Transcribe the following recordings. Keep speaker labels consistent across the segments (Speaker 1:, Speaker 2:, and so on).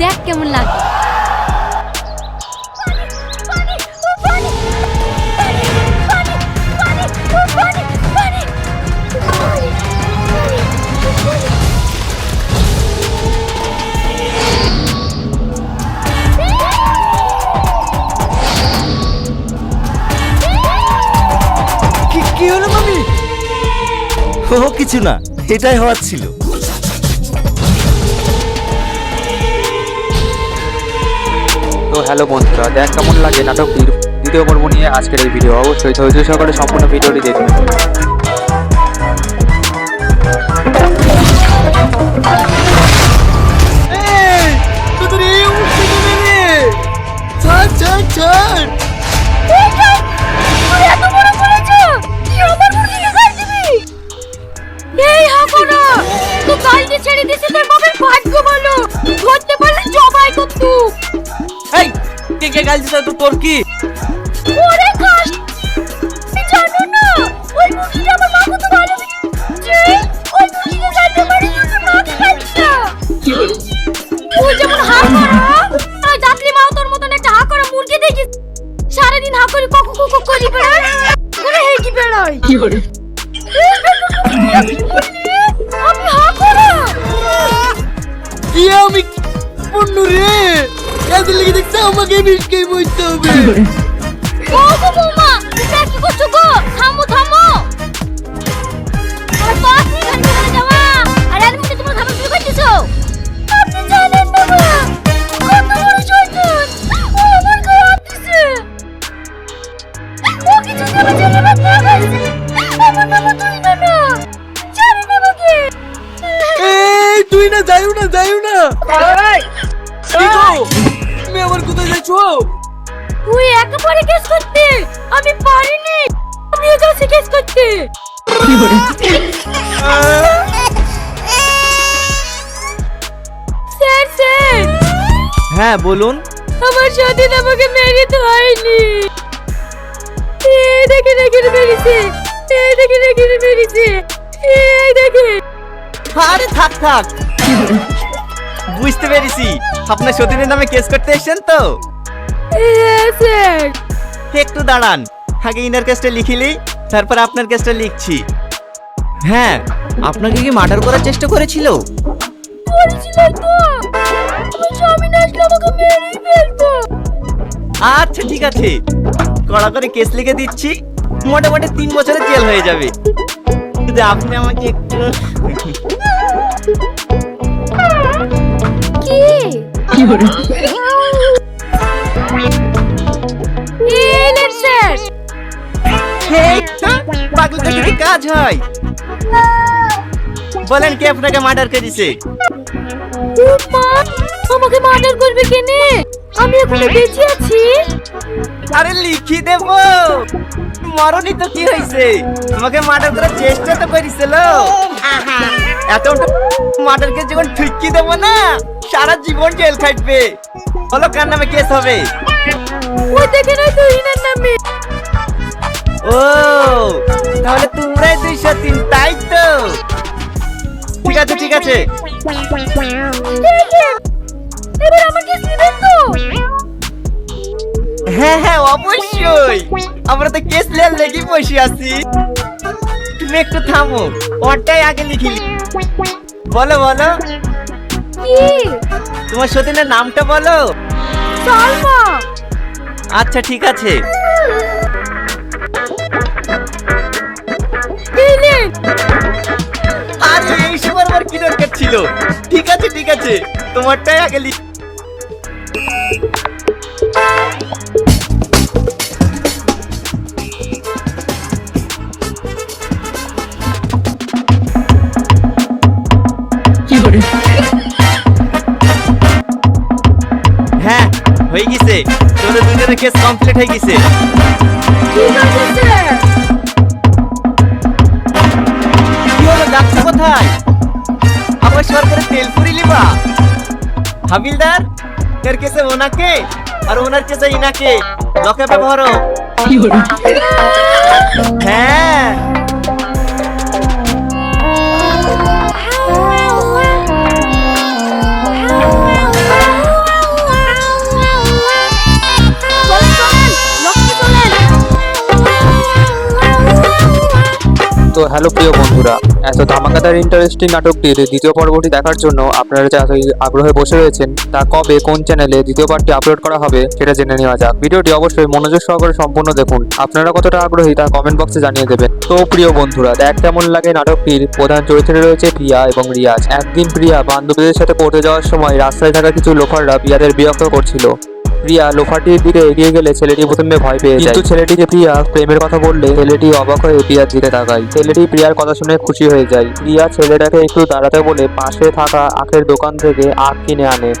Speaker 1: দেখ কেমন লাগে
Speaker 2: কি হলো
Speaker 3: কিছু না এটাই হওয়ার ছিল।
Speaker 4: তো হ্যালো বন্ধুরা, দেখ কেমন লাগে নাটকটির দ্বিতীয় পর্ব নিয়ে আজকের এই ভিডিও অবশ্যই ধৈর্য সহকারে সম্পূর্ণ ভিডিওটি দেখবেন।
Speaker 2: কে কে দিছ তো তোর কি?
Speaker 1: ওরে তুই জানো না, ওই মুভিটা আমার মা কত ভালো যে, ওই মুভিটা জানতে পারি তোর মাকে খাচ্ছে ও যেমন হা আর তোর মতন একটা হা করা মুরগি দেখিস। সারাদিন হা করে কক কক করি বেড়ায়। করে হে কি বেড়ায়? কি করে স্যার স্যার।
Speaker 2: হ্যাঁ বলুন।
Speaker 1: আমার সাথে আমাকে মেরে তো হয়নি। এই দেখে দেখে মেরেছে। এই দেখে দেখে মেরেছে। এই দেখে
Speaker 2: আরে থাক থাক। বুঝতে পেরেছি। আপনার সতীনের নামে কেস করতে এসেছেন তো?
Speaker 1: হ্যাঁ স্যার।
Speaker 2: একটু দাঁড়ান। আগে ইনার কেসটা লিখিলি তারপর আপনার কেসটা লিখছি। হ্যাঁ আপনাকে কি মার্ডার করার চেষ্টা করেছিল?
Speaker 1: করেছিল তো। আমার স্বামী না আসলে আমাকে মেরেই ফেলতো।
Speaker 2: আচ্ছা ঠিক আছে। কড়া করে কেস লিখে দিচ্ছি। মোটামুটি তিন বছরের জেল হয়ে যাবে। কিন্তু আপনি আমাকে একটু
Speaker 1: কি? স্যার।
Speaker 2: যদি কাজ হয়? বলেন কে আপনাকে মার্ডার করেছে?
Speaker 1: আমাকে মার্ডার করবে কেনে? আমি এখনও বেঁচে আছি।
Speaker 2: আরে লিখি দেব। মরণই তো কি হয়েছে? আমাকে মার্ডার করার চেষ্টা তো করেছিল। এত মার্ডার কে যখন ঠিকি দেব না সারা জীবন জেল খাটবে। বলো কার নামে কেস হবে?
Speaker 1: ওই দেখে নয় তো ইনার নামে।
Speaker 2: ও তাহলে তোমরাই দুইশো তিন তাই তো? ঠিক আছে ঠিক আছে।
Speaker 1: এবার তো
Speaker 2: হ্যাঁ হ্যাঁ অবশ্যই। আমরা তো কেস লেয়ার লেগে বসে আছি। তুমি একটু থামো ওটাই আগে লিখিলি বলো বলো।
Speaker 1: কি?
Speaker 2: তোমার সতীনের নামটা বলো।
Speaker 1: সালমা।
Speaker 2: আচ্ছা ঠিক আছে। কি দরকার ছিল? ঠিক আছে ঠিক আছে। তোমারটাই আগে লিখ হ্যাঁ হয়ে গেছে। তোদের দুজনের কেস কমপ্লিট হয়ে গেছে।
Speaker 1: ঠিক আছে
Speaker 2: হাবিলদার এর কেসে ওনাকে আর ওনার কেসে ইনাকে। লকে ব্যবহার হ্যাঁ।
Speaker 4: তো হ্যালো প্রিয় বন্ধুরা এত ধামাকাদার ইন্টারেস্টিং নাটকটির দ্বিতীয় পর্বটি দেখার জন্য আপনারা যে আগ্রহে বসে রয়েছেন, তা কবে, কোন চ্যানেলে দ্বিতীয় পার্টটি আপলোড করা হবে সেটা জেনে নেওয়া যাক। ভিডিওটি অবশ্যই মনোযোগ সহকারে সম্পূর্ণ দেখুন। আপনারা কতটা আগ্রহী তা কমেন্ট বক্সে জানিয়ে দেবেন। তো প্রিয় বন্ধুরা, দেখ কেমন লাগে নাটকটির। প্রধান চরিত্রে রয়েছে প্রিয়া এবং রিয়াজ। একদিন প্রিয়া বান্ধবীদের সাথে পড়তে যাওয়ার সময় রাস্তায় থাকা কিছু লোফাররা প্রিয়াদের বিরক্ত করছিল। প্রিয়া লোফাটির দিকে এগিয়ে গেলে ছেলেটি প্রথমে ভয় পেয়ে যায়। কিন্তু ছেলেটিকে প্রিয়া প্রেমের কথা বললে ছেলেটি অবাক হয়ে প্রিয়ার দিকে তাকায়। ছেলেটি প্রিয়ার কথা শুনে খুশি হয়ে যায়। প্রিয়া ছেলেটাকে একটু দাঁড়াতে বলে পাশে থাকা আখের দোকান থেকে আখ কিনে আনে।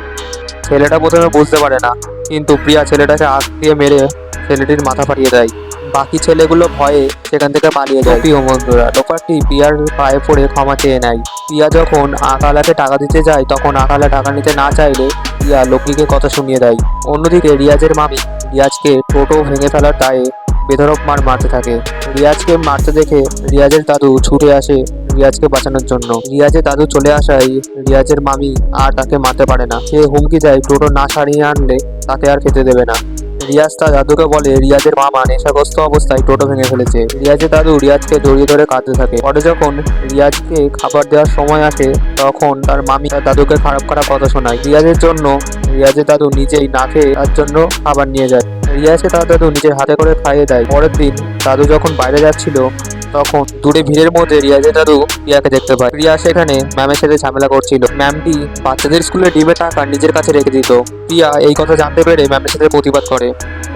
Speaker 4: ছেলেটা প্রথমে বুঝতে পারে না কিন্তু প্রিয়া ছেলেটাকে আখ দিয়ে মেরে ছেলেটির মাথা ফাটিয়ে দেয়। বাকি ছেলেগুলো ভয়ে সেখান থেকে পালিয়ে যায়। প্রিয় বন্ধুরা লোফারটি প্রিয়ার পায়ে পড়ে ক্ষমা চেয়ে নেয়। পিয়া যখন আকালাকে টাকা দিতে যায়, তখন আকালা টাকা নিতে না চাইলে প্রিয়া লক্ষ্মীকে কথা শুনিয়ে দেয়। অন্যদিকে রিয়াজের মামি রিয়াজকে টোটো ভেঙে ফেলার দায়ে বেধরক মার মারতে থাকে। রিয়াজকে মারতে দেখে রিয়াজের দাদু ছুটে আসে রিয়াজকে বাঁচানোর জন্য। রিয়াজের দাদু চলে আসায় রিয়াজের মামি আর তাকে মারতে পারে না। সে হুমকি দেয় টোটো না সারিয়ে আনলে তাকে আর খেতে দেবে না। রিয়াজ তার দাদুকে বলে, রিয়াজের মামা নেশাগ্রস্ত অবস্থায় টোটো ভেঙে ফেলেছে। রিয়াজের দাদু রিয়াজকে জড়িয়ে ধরে কাঁদতে থাকে। পরে যখন রিয়াজকে খাবার দেওয়ার সময় আসে, তখন তার মামি তার দাদুকে খারাপ খারাপ কথা শোনায়। রিয়াজের জন্য, রিয়াজের দাদু নিজেই না খেয়ে তার জন্য খাবার নিয়ে যায়। রিয়াজকে তার দাদু নিজের হাতে করে খাইয়ে দেয়। পরের দিন দাদু যখন বাইরে যাচ্ছিল তখন দূরে ভিড়ের মধ্যে রিয়াজের দাদু প্রিয়াকে দেখতে পায়। রিয়া সেখানে ম্যামের সাথে ঝামেলা করছিল। ম্যামটি বাচ্চাদের স্কুলে ডিমের টাকা নিজের কাছে রেখে দিত। রিয়া এই কথা জানতে পেরে ম্যামের সাথে প্রতিবাদ করে।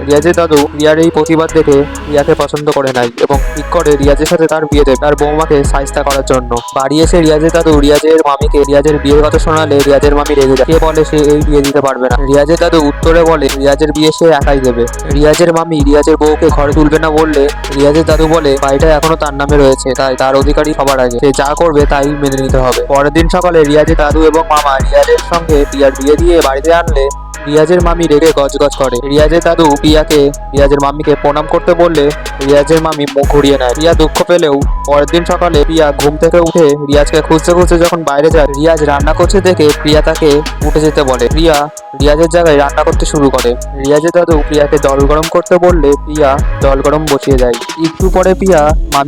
Speaker 4: রিয়াজের দাদু রিয়ার এই প্রতিবাদ দেখে রিয়াকে পছন্দ করে নাই এবং ঠিক করে রিয়াজের সাথে তার বিয়ে দেয় তার বৌমাকে সাহিস্তা করার জন্য। বাড়ি এসে রিয়াজের দাদু রিয়াজের মামিকে রিয়াজের বিয়ের কথা শোনালে রিয়াজের মামি রেগে যায়। সে বলে সে এই বিয়ে দিতে পারবে না। রিয়াজের দাদু উত্তরে বলে, রিয়াজের বিয়ে সে একাই দেবে। রিয়াজের মামি রিয়াজের বউকে ঘরে তুলবে না বললে রিয়াজের দাদু বলে, বাড়িটা এখনও তার নামে রয়েছে, তাই তার অধিকারী সবার আগে। সে যা করবে তাই মেনে নিতে হবে। পরের দিন সকালে রিয়াজের দাদু এবং মামা রিয়াজের সঙ্গে রিয়ার বিয়ে দিয়ে বাড়িতে আনলে রিয়াজের মামি রেগে গজগজ করে। রিয়াজের দাদু পিয়াকে, রিয়াজের মামিকে প্রণাম করতে বললে রিয়াজের মামি মুখ ঘুরিয়ে নেয়। রিয়া দুঃখ পেলেও পরের দিন সকালে প্রিয়া ঘুম থেকে উঠে রিয়াজকে খুঁজতে খুঁজতে যখন বাইরে যায়, রিয়াজ রান্না করছে দেখে প্রিয়া তাকে উঠে যেতে বলে। প্রিয়া রিয়াজের জায়গায় রান্না করতে শুরু করে। রিয়াজের দাদু প্রিয়াকে জল গরম করতে বললে প্রিয়া জল গরম বসিয়ে দেয়। একটু পরে প্রিয়া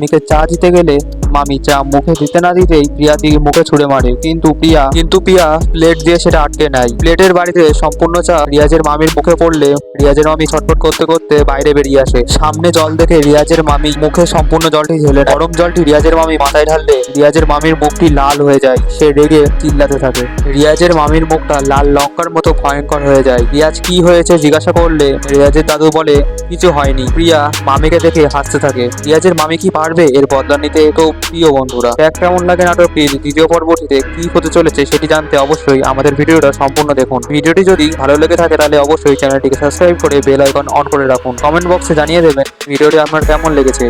Speaker 4: মামিকে চা দিতে গেলে মামি চা মুখে দিতে না দিতেই প্রিয়া দিকে মুখে ছুড়ে মারে। কিন্তু প্রিয়া কিন্তু প্রিয়া প্লেট দিয়ে সেটা আটকে নেয়। প্লেটের বাড়িতে সম্পূর্ণ চা রিয়াজের মামির মুখে পড়লে রিয়াজের মামি ছটফট করতে করতে বাইরে বেরিয়ে আসে। সামনে জল দেখে রিয়াজের মামি মুখে সম্পূর্ণ জলটি ঢেলে গরম জলটি রিয়াজের মামি মাথায় ঢাললে রিয়াজের মামির মুখটি লাল হয়ে যায়। সে রেগে চিল্লাতে থাকে। রিয়াজের মামির মুখটা লাল লঙ্কার মতো ভয়ঙ্কর হয়ে যায়। রিয়াজ কি হয়েছে জিজ্ঞাসা করলে রিয়াজের দাদু বলে, কিছু হয়নি। প্রিয়া মামিকে দেখে হাসতে থাকে। রিয়াজের মামি কি পারবে? এর বদলা নিতে তো প্রিয় বন্ধুরা। দেখ কেমন লাগে নাটকটির দ্বিতীয় পর্বটিতে কি হতে চলেছে সেটি জানতে অবশ্যই আমাদের ভিডিওটা সম্পূর্ণ দেখুন। ভিডিওটি যদি ভালো লেগে থাকে তাহলে অবশ্যই চ্যানেলটিকে সাবস্ক্রাইব করে বেল আইকন অন করে রাখুন। কমেন্ট বক্সে জানিয়ে দেবেন ভিডিওটি আপনার কেমন লেগেছে,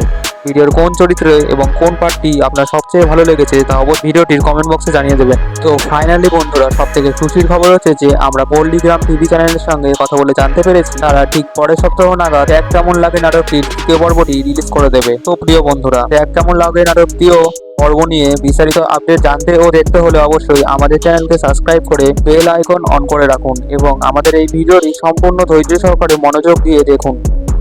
Speaker 4: ভিডিওর কোন চরিত্রে এবং কোন পার্টটি আপনার সবচেয়ে ভালো লেগেছে তা অবশ্যই ভিডিওটির কমেন্ট বক্সে জানিয়ে দেবেন। তো ফাইনালি বন্ধুরা সব থেকে খুশির খবর হচ্ছে যে আমরা পল্লীগ্রাম টিভি চ্যানেলের সঙ্গে কথা বলে জানতে পেরেছি। তারা ঠিক পরের সপ্তাহ নাগাদ এক কেমন লাগে নাটকটির দ্বিতীয় পর্বটি রিলিজ করে দেবে। তো প্রিয় বন্ধুরা এক কেমন লাগে নাটকটিও পর্ব নিয়ে। বিস্তারিত আপডেট জানতে ও দেখতে হলে অবশ্যই আমাদের চ্যানেলকে সাবস্ক্রাইব করে বেল আইকন অন করে রাখুন এবং আমাদের এই ভিডিওটি সম্পূর্ণ ধৈর্য সহকারে মনোযোগ দিয়ে দেখুন।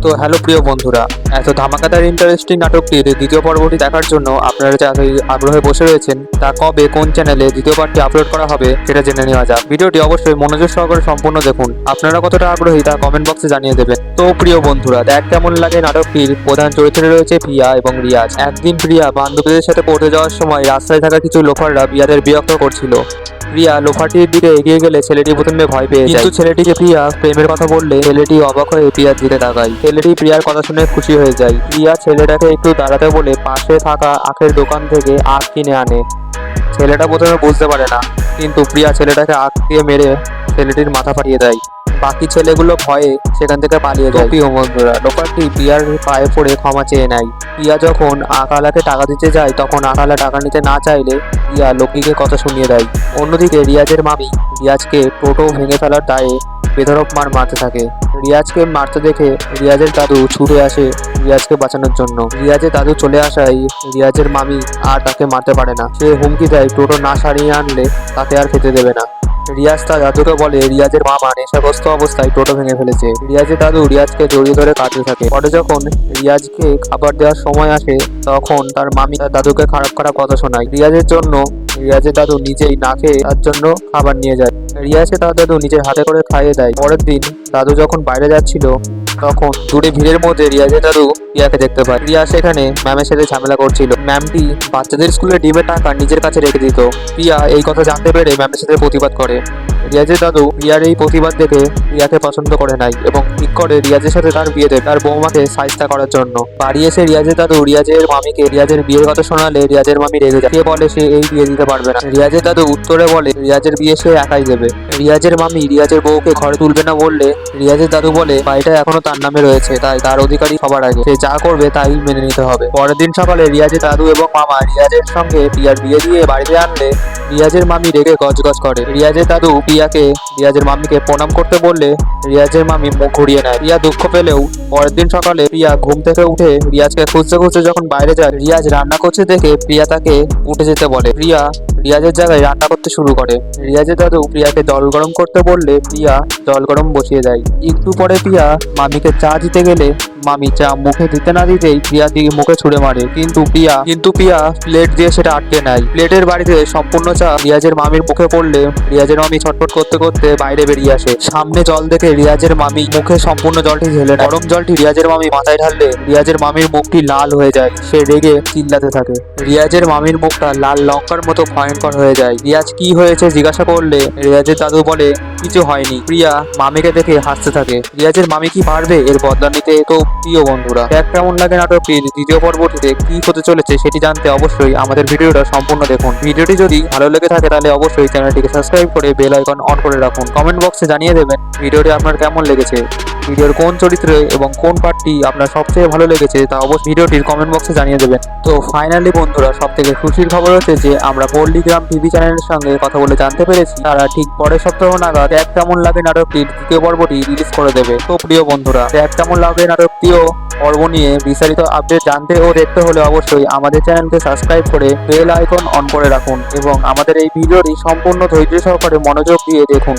Speaker 4: তো হ্যালো প্রিয় বন্ধুরা, এত ধামাকাদার ইন্টারেস্টিং নাটকটির দ্বিতীয় পর্বটি দেখার জন্য আপনারা যে আগ্রহে বসে রয়েছেন, তা কবে কোন চ্যানেলে দ্বিতীয় পার্টটি আপলোড করা হবে সেটা জেনে নেওয়া যাক। ভিডিওটি অবশ্যই মনোযোগ সহকারে সম্পূর্ণ দেখুন। আপনারা কতটা আগ্রহী তা কমেন্ট বক্সে জানিয়ে দেবেন। তো প্রিয় বন্ধুরা, দেখ কেমন লাগে নাটকটির। প্রধান চরিত্রে রয়েছে প্রিয়া এবং রিয়াজ। একদিন প্রিয়া বান্ধবীদের সাথে পড়তে যাওয়ার সময় রাস্তায় থাকা কিছু লোফাররা প্রিয়াদের বিরক্ত করছিল। প্রিয়া লোফাটির দিকে এগিয়ে গেলে ছেলেটি প্রথমে ভয় পেয়ে যায়। কিন্তু ছেলেটিকে প্রিয়া প্রেমের কথা বললে ছেলেটি অবাক হয়ে প্রিয়ার দিকে তাকায়। ছেলেটি প্রিয়ার কথা শুনে খুশি হয়ে যায়। প্রিয়া ছেলেটাকে একটু দাঁড়াতে বলে পাশে থাকা আখের দোকান থেকে আখ কিনে আনে। ছেলেটা প্রথমে বুঝতে পারে না কিন্তু প্রিয়া ছেলেটাকে আখ দিয়ে মেরে ছেলেটির মাথা ফাটিয়ে দেয়। বাকি ছেলেগুলো ভয়ে সেখান থেকে পালিয়ে যায়। প্রিয় বন্ধুরা লোকালটি প্রিয়ার পায়ে পড়ে ক্ষমা চেয়ে নেয়। পিয়া যখন আকালাকে টাকা দিতে যায়, তখন আকালা টাকা নিতে না চাইলে প্রিয়া লক্ষ্মীকে কথা শুনিয়ে দেয়। অন্যদিকে রিয়াজের মামি রিয়াজকে টোটো ভেঙে ফেলার দায়ে বেধরক মার মারতে থাকে। রিয়াজকে মারতে দেখে রিয়াজের দাদু ছুটে আসে রিয়াজকে বাঁচানোর জন্য। রিয়াজের দাদু চলে আসায় রিয়াজের মামি আর তাকে মারতে পারে না। সে হুমকি দেয় টোটো না সারিয়ে আনলে তাকে আর খেতে দেবে না। রিয়াজ তার দাদুকে বলে, রিয়াজের মামা নেশাগ্রস্ত অবস্থায় টোটো ভেঙে ফেলেছে। রিয়াজের দাদু রিয়াজকে জড়িয়ে ধরে কাঁদতে থাকে। পরে যখন রিয়াজকে খাবার দেওয়ার সময় আসে, তখন তার মামি তার দাদুকে খারাপ খারাপ কথা শোনায়। রিয়াজের জন্য রিয়াজের দাদু নিজেই না খেয়ে তার জন্য খাবার নিয়ে যায়। রিয়াজকে তার দাদু, নিজের হাতে করে খাইয়ে দেয়। পরের দিন দাদু যখন বাইরে যাচ্ছিল, তখন দূরে ভিড়ের মধ্যে রিয়াজের দাদু রিয়াকে দেখতে পায়। রিয়া সেখানে ম্যামের সাথে ঝামেলা করছিল। ম্যামটি বাচ্চাদের স্কুলে ডিমের টাকা নিজের কাছে রেখে দিত। প্রিয়া এই কথা জানতে পেরে ম্যামের সাথে প্রতিবাদ করে। রিয়াজের দাদু রিয়ার এই প্রতিবাদ দেখে রিয়াকে পছন্দ করে নাই এবং ঠিক করে রিয়াজের সাথে তার বিয়ে দেয় তার বৌমাকে সাইস্তা করার জন্য। বাড়ি এসে রিয়াজের দাদু রিয়াজের মামিকে রিয়াজের বিয়ের কথা শোনালে রিয়াজের মামি রেগে যায়। সে বলে সে এই বিয়ে দিতে পারবে না। রিয়াজের দাদু উত্তরে বলে, রিয়াজের বিয়ে সে একাই দেবে। রিয়াজের মামি রিয়াজের বউকে ঘরে তুলবে না বললে রিয়াজের দাদু বলে, বাড়িটা এখনও তার নামে রয়েছে, তাই তার অধিকারী সবার আগে। সে যা করবে তাই মেনে নিতে হবে। পরের দিন সকালে রিয়াজের দাদু এবং মামা রিয়াজের সঙ্গে প্রিয়ার বিয়ে দিয়ে বাড়িতে আনলে রিয়াজের মামি রেগে গজগজ করে। রিয়াজের দাদু প্রিয়াকে রিয়াজের মামিকে প্রণাম করতে বললে রিয়াজের মামি মুখ ঘুরিয়ে নেয়। রিয়া দুঃখ পেলেও পরের দিন সকালে রিয়া ঘুম থেকে উঠে রিয়াজকে খুঁজতে খুঁজতে যখন বাইরে যায়, রিয়াজ রান্না করছে দেখে প্রিয়া তাকে উঠে যেতে বলে। প্রিয়া রিয়াজের জায়গায় রান্না করতে শুরু করে। রিয়াজের দাদু প্রিয়াকে জল গরম করতে বললে প্রিয়া জল গরম বসিয়ে দেয়। একটু পরে প্রিয়া মামিকে চা দিতে গেলে মামি চা মুখে দিতে না দিতেই প্রিয়া দিকে মুখে ছুড়ে মারে। কিন্তু প্রিয়া কিন্তু প্রিয়া প্লেট দিয়ে সেটা আটকে নেয়। প্লেটের বাড়িতে সম্পূর্ণ চা রিয়াজের মামির মুখে পড়লে রিয়াজের মামি ছটফট করতে করতে বাইরে বেরিয়ে আসে। সামনে জল দেখে রিয়াজের মামি মুখে সম্পূর্ণ জলটি ঢেলে। গরম জলটি রিয়াজের মামি মাথায় ঢাললে রিয়াজের মামির মুখটি লাল হয়ে যায়। সে রেগে চিল্লাতে থাকে। রিয়াজের মামির মুখটা লাল লঙ্কার মতো ভয়ঙ্কর হয়ে যায়। রিয়াজ কি হয়েছে জিজ্ঞাসা করলে, রিয়াজের দাদু বলে, কিছু হয়নি। প্রিয়া মামিকে দেখে হাসতে থাকে। রিয়াজের মামি কি পারবে এর বদলা নিতে? তো প্রিয় বন্ধুরা, দেখ কেমন লাগে নাটকটির দ্বিতীয় পর্বটিতে কি হতে চলেছে সেটি জানতে অবশ্যই আমাদের ভিডিওটা সম্পূর্ণ দেখুন। ভিডিওটি যদি ভালো লেগে থাকে তাহলে অবশ্যই চ্যানেলটিকে সাবস্ক্রাইব করে বেল আইকন অন করে রাখুন। কমেন্ট বক্সে জানিয়ে দেবেন ভিডিওটি আপনার কেমন লেগেছে। ভিডিওর কোন চরিত্রে এবং কোন পার্টটি আপনার সবচেয়ে ভালো লেগেছে তা অবশ্যই ভিডিওটির কমেন্ট বক্সে জানিয়ে দেবেন। তো ফাইনালি বন্ধুরা সব থেকে খুশির খবর হচ্ছে যে আমরা পল্লিগ্রাম টিভি চ্যানেলের সঙ্গে কথা বলে জানতে পেরেছি। তারা ঠিক পরের সপ্তাহ নাগাদ এক কেমন লাগে নাটকটির দ্বিতীয় পর্বটি রিলিজ করে দেবে। তো প্রিয় বন্ধুরা, এক কেমন লাগে নাটকটিও পর্ব নিয়ে বিস্তারিত আপডেট জানতে ও দেখতে হলে অবশ্যই আমাদের চ্যানেলকে সাবস্ক্রাইব করে বেল আইকন অন করে রাখুন এবং আমাদের এই ভিডিওটি সম্পূর্ণ ধৈর্য সহকারে মনোযোগ দিয়ে দেখুন।